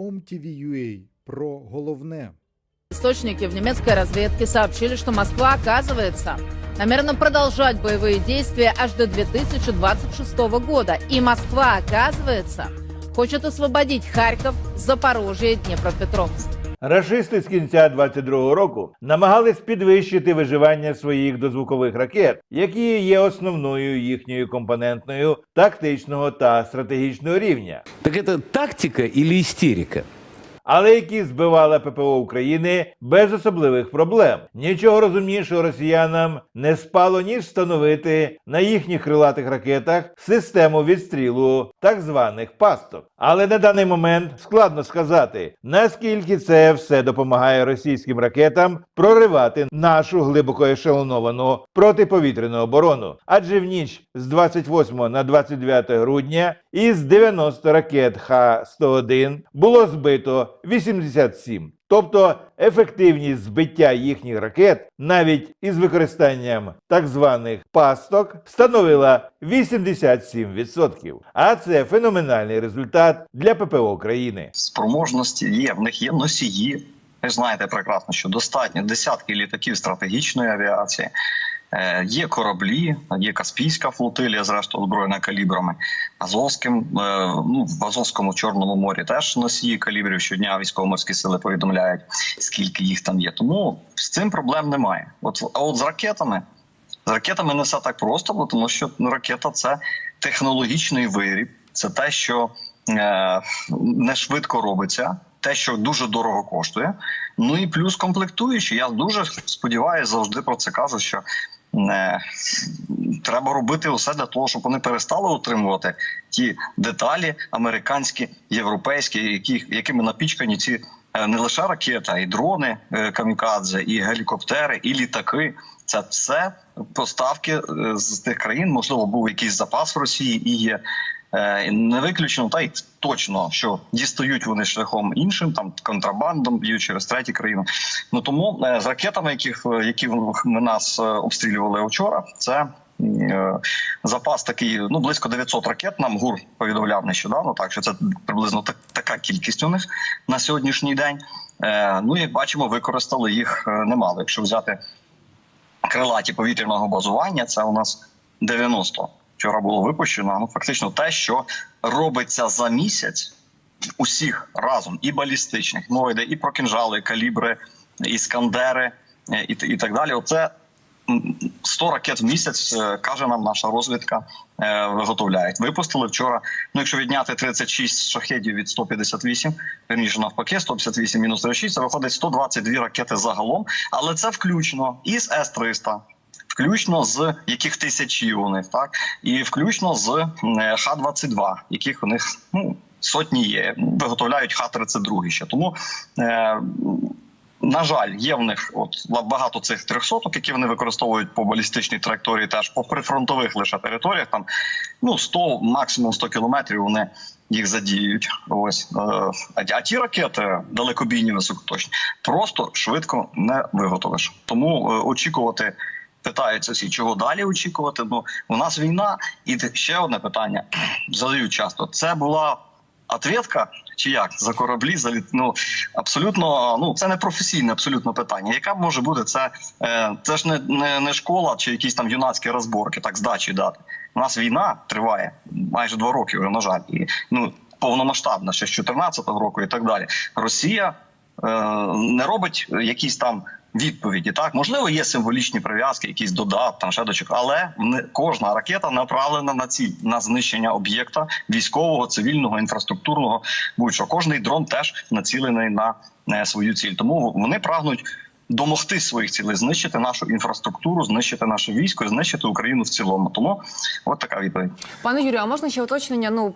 OMTV.ua про головне. Источники в немецкой разведке сообщили, что Москва, оказывается, намерена продолжать боевые действия аж до 2026 года. И Москва, оказывается, хочет освободить Харьков, Запорожье и Днепропетровск. Рашисти з кінця 22-го року намагались підвищити виживання своїх дозвукових ракет, які є основною їхньою компонентною тактичного та стратегічного рівня, Так це тактика і истерика? Але які збивали ППО України без особливих проблем. Нічого розумнішого росіянам не спало ніж встановити на їхніх крилатих ракетах систему відстрілу так званих пасток. Але на даний момент складно сказати, наскільки це все допомагає російським ракетам проривати нашу глибоко ешелоновану протиповітряну оборону. Адже в ніч з 28 на 29 грудня із 90 ракет Х-101 було збито 87. Тобто ефективність збиття їхніх ракет навіть із використанням так званих пасток становила 87%. А це феноменальний результат для ППО країни. спроможності є. В них є носії. Ви знаєте прекрасно, що достатньо десятки літаків стратегічної авіації. Е, Є кораблі, є Каспійська флотилія, зрештою озброєна калібрами. Азовським, е, ну в Азовському Чорному морі теж носії калібрів щодня військово-морські сили повідомляють, скільки їх там є. Тому з цим проблем немає. От а от з ракетами, з ракетами не все так просто, бо тому що ну, ракета це технологічний виріб, це те, що е, не швидко робиться, те, що дуже дорого коштує. Ну і плюс комплектуючі. Я дуже сподіваюся, завжди про це кажу, що треба робити усе для того, щоб вони перестали отримувати ті деталі американські, європейські, які, якими напічкані ці е, не лише ракета, і дрони е, камікадзе, і гелікоптери, і літаки. Це все поставки е, з тих країн. Можливо, був якийсь запас в Росії і є. Е, Не виключено, та й точно, що дістають вони шляхом іншим, там контрабандом б'ють через треті країни. Ну тому е, з ракетами, яких е, які ми нас обстрілювали вчора, це запас такий ну близько 900 ракет. Нам ГУР повідомляв нещодавно. Так що це приблизно так, така кількість у них на сьогоднішній день. Ну як бачимо, використали їх немало. Якщо взяти крилаті повітряного базування, це у нас 90 вчора було випущено. Ну фактично те, що робиться за місяць усіх разом, і балістичних мова йде і про кінжали, і калібри, іскандери е, і, і так далі. Оце 100 ракет в місяць е, каже нам наша розвідка. е, Виготовляють. Випустили вчора. Ну, якщо відняти 36 шахедів від 158, верніше навпаки, 158 мінус 36, це виходить 122 ракети загалом. Але це включно із С-300, включно з яких тисячі у них, так і включно з е, Х-22, яких у них ну сотні є. Виготовляють Х-32 ще. Тому е, на жаль, є в них от багато цих трьохсоток, які вони використовують по балістичній траєкторії, теж по прифронтових лише територіях. Там ну 100, максимум 100 кілометрів вони їх задіють. Ось Е, а, ті ракети далекобійні, високоточні, просто швидко не виготовиш. Тому е, очікувати. Питаються всі, чого далі очікувати. Ну у нас війна, і ще одне питання задають часто. Це була ответка чи як за кораблі за літ- ну, абсолютно ну це не професійне абсолютно питання. Яка може бути це? Е, це ж не, не, не школа чи якісь там юнацькі розборки, так здачі дати. У нас війна триває майже два роки, вже на жаль, і ну повномасштабна ще з 14 року і так далі. Росія е, не робить якісь там. Відповіді так можливо є символічні прив'язки, якісь додат, там ще дочок, але кожна ракета направлена на ціль на знищення об'єкта військового, цивільного, інфраструктурного. Будь-що кожний дрон теж націлений на е, свою ціль. Тому вони прагнуть домогти своїх цілей, знищити нашу інфраструктуру, знищити наше військо, знищити Україну в цілому. Тому от така відповідь. Пане Юрію, а можна ще уточнення? Ну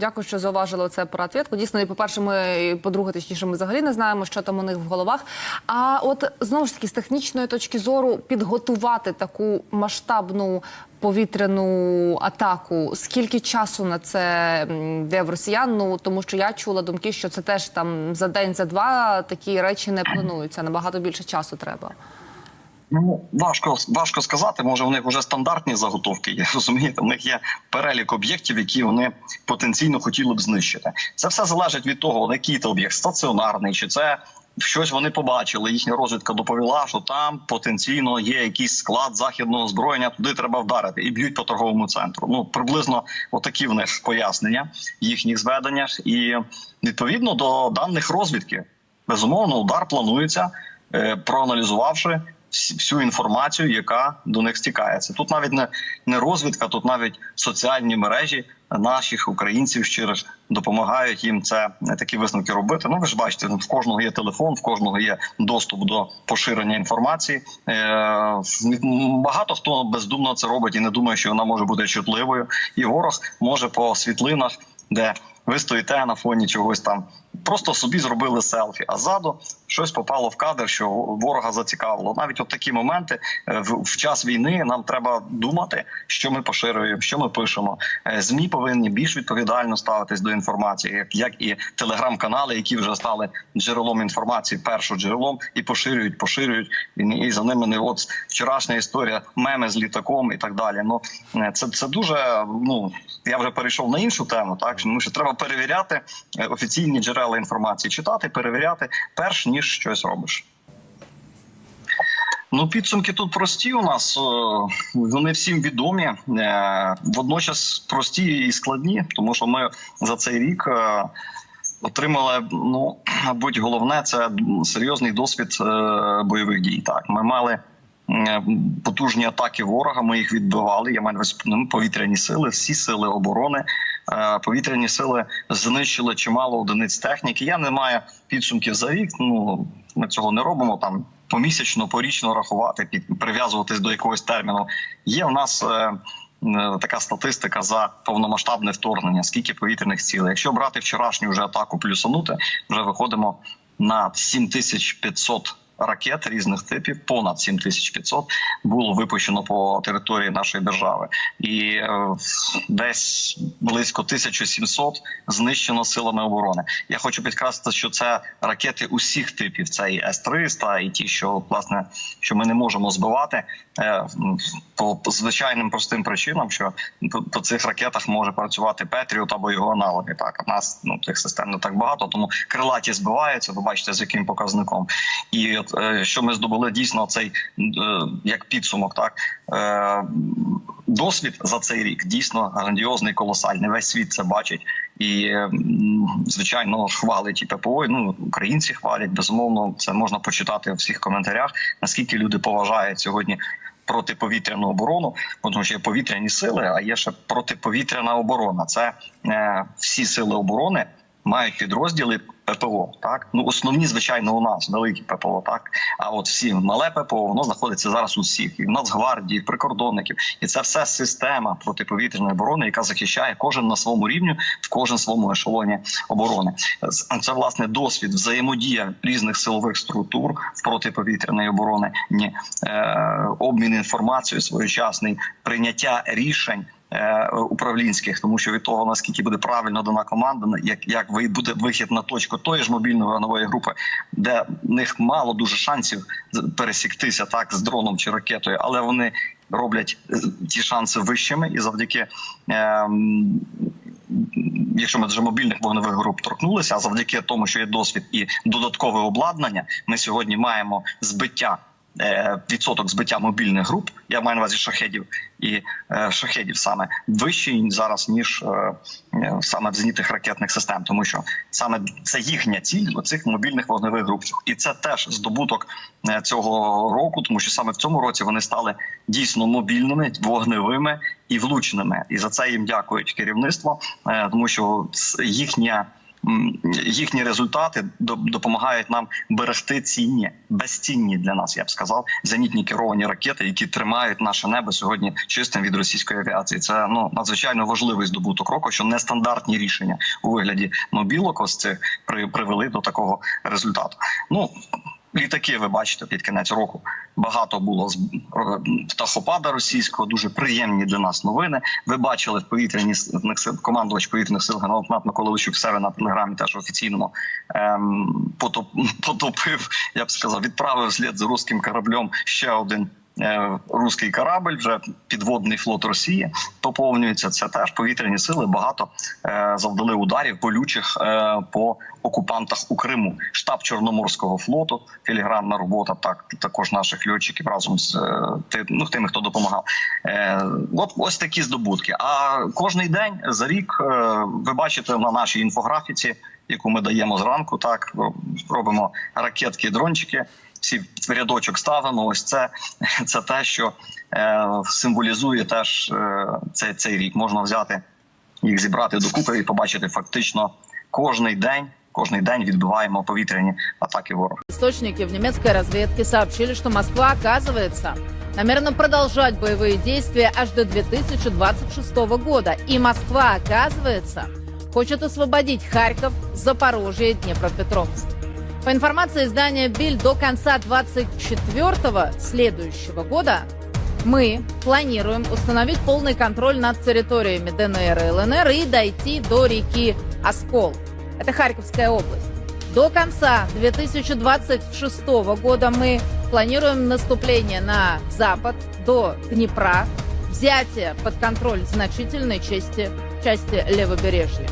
дякую, що зауважили це про ответку. Дійсно, і по-перше, ми і по-друге, точніше, ми взагалі не знаємо, що там у них в головах. А от знову ж таки, з технічної точки зору, підготувати таку масштабну повітряну атаку. Скільки часу на це де в росіян? Ну тому що я чула думки, що це теж там за день, за два такі речі не плануються. Набагато більше часу треба. Ну важко важко сказати. Може, в них вже стандартні заготовки є. Розумієте, в них є перелік об'єктів, які вони потенційно хотіли б знищити. Це все залежить від того, який це об'єкт стаціонарний, чи це щось вони побачили. Їхня розвідка доповіла, що там потенційно є якийсь склад західного озброєння. Туди треба вдарити і б'ють по торговому центру. Ну приблизно отакі в них пояснення їхніх зведеннях, і відповідно до даних розвідки, безумовно, удар планується, е, проаналізувавши всю інформацію, яка до них стікається. Тут навіть не, не розвідка, тут навіть соціальні мережі наших українців щирих допомагають їм це е, такі висновки робити. Ну ви ж бачите, в кожного є телефон, в кожного є доступ до поширення інформації. Е, багато хто бездумно це робить і не думає, що вона може бути чутливою. І ворог може по світлинах, де ви стоїте на фоні чогось там. Просто собі зробили селфі, а ззаду щось попало в кадр, що ворога зацікавило. Навіть от такі моменти е, в, час війни нам треба думати, що ми поширюємо, що ми пишемо. Е, Змі повинні більш відповідально ставитись до інформації, як, як і телеграм-канали, які вже стали джерелом інформації, першим джерелом, і поширюють, поширюють. І, за ними не от вчорашня історія, меми з літаком і так далі. Ну е, це, це дуже ну я вже перейшов на іншу тему. Так тому що треба перевіряти офіційні джерела інформації, читати, перевіряти, перш ніж щось робиш. Ну, підсумки тут прості у нас. е, Вони всім відомі, е, водночас прості і складні, тому що ми за цей рік е, отримали. Ну, мабуть, головне це серйозний досвід бойових дій. Так, ми мали. Потужні атаки ворога, ми їх відбивали. Я маю ну, повітряні сили, всі сили оборони. Е, Повітряні сили знищили чимало одиниць техніки. Я не маю підсумків за рік. Ну ми цього не робимо там помісячно, порічно рахувати, під прив'язуватись до якогось терміну. Є в нас. е, е, Така статистика за повномасштабне вторгнення. Скільки повітряних цілей? Якщо брати вчорашню вже атаку плюсанути, вже виходимо на 7500 ракет різних типів. Понад 7500 було випущено по території нашої держави, і е, десь близько 1700 знищено силами оборони. Я хочу підкреслити, що це ракети усіх типів. Це і С-300, і ті, що власне що ми не можемо збивати е, по, звичайним простим причинам, що по, цих ракетах може працювати Петріот або його аналоги. Так а нас ну цих систем не так багато, тому крилаті збиваються. Ви бачите, з яким показником. І от що ми здобули дійсно цей е, як підсумок, так е, досвід за цей рік дійсно грандіозний, колосальний. Весь світ це бачить. І звичайно хвалить і ППО. Ну українці хвалять. Безумовно, це можна почитати у всіх коментарях. Наскільки люди поважають сьогодні протиповітряну оборону, бо тому що є повітряні сили, а є ще протиповітряна оборона. Це е, всі сили оборони мають підрозділи ППО. Так ну основні, звичайно, у нас великі ППО. Так а от всі мале ППО воно знаходиться зараз у всіх і в Нацгвардії, прикордонників, і це все система протиповітряної оборони, яка захищає кожен на своєму рівні, в кожен своєму ешелоні оборони. Це власне досвід взаємодія різних силових структур в протиповітряної оборони, ні е, обмін інформацією своєчасний прийняття рішень. Е, Управлінських, тому що від того наскільки буде правильно дана команда, як як буде вихід на точку тої ж мобільної вогневої групи, де в них мало дуже шансів пересіктися так з дроном чи ракетою, але вони роблять е, ті шанси вищими і завдяки. ем, Якщо ми вже мобільних вогневих груп торкнулися, а завдяки тому, що є досвід і додаткове обладнання, ми сьогодні маємо збиття е, відсоток збиття мобільних груп. Я маю на увазі шахедів і е, шахедів саме вищий зараз ніж е, е, саме в зенітних ракетних систем, тому що саме це їхня ціль цих мобільних вогневих груп, і це теж здобуток е, цього року, тому що саме в цьому році вони стали дійсно мобільними, вогневими і влучними. І за це їм дякують керівництво, е, тому що їхня. Їхні результати до- допомагають нам берегти цінні, безцінні для нас, я б сказав, зенітні керовані ракети, які тримають наше небо сьогодні чистим від російської авіації. Це ну надзвичайно важливий здобуток року, що нестандартні рішення у вигляді мобілок ось цих при, привели до такого результату. Ну літаки, ви бачите, під кінець року багато було з птахопада російського. Дуже приємні для нас новини. Ви бачили в повітряні командувач повітряних сил генерал-лейтенант Микола Лищук себе на телеграмі, теж офіційному ем, потоп, потопив, я б сказав, відправив слід за руським кораблем ще один. Е, Руський корабль, вже підводний флот Росії поповнюється. Це теж повітряні сили багато е, завдали ударів болючих е, по окупантах у Криму. Штаб Чорноморського флоту, філігранна робота, так також наших льотчиків разом з ну, тими, хто допомагав. От ось такі здобутки. А кожний день за рік ви бачите на нашій інфографіці, яку ми даємо зранку. Так робимо ракетки, дрончики Всі в рядочок ставимо. Ось це, це те, що е, символізує теж е, цей, цей рік. Можна взяти їх зібрати докупи і побачити фактично кожний день. Кожний день відбиваємо повітряні атаки ворога. Источники в немецкой разведке сообщили, что Москва, оказывается, намерена продолжать боевые действия аж до 2026 года. И Москва, оказывается, хочет освободить Харьков, Запорожье и Днепропетровск. По информации издания «Биль», до конца 24 следующего года мы планируем установить полный контроль над территориями ДНР и ЛНР и дойти до реки Оскол. Это Харьковская область. До конца 2026 года мы планируем наступление на запад до Днепра, взятие под контроль значительной части, части левобережья.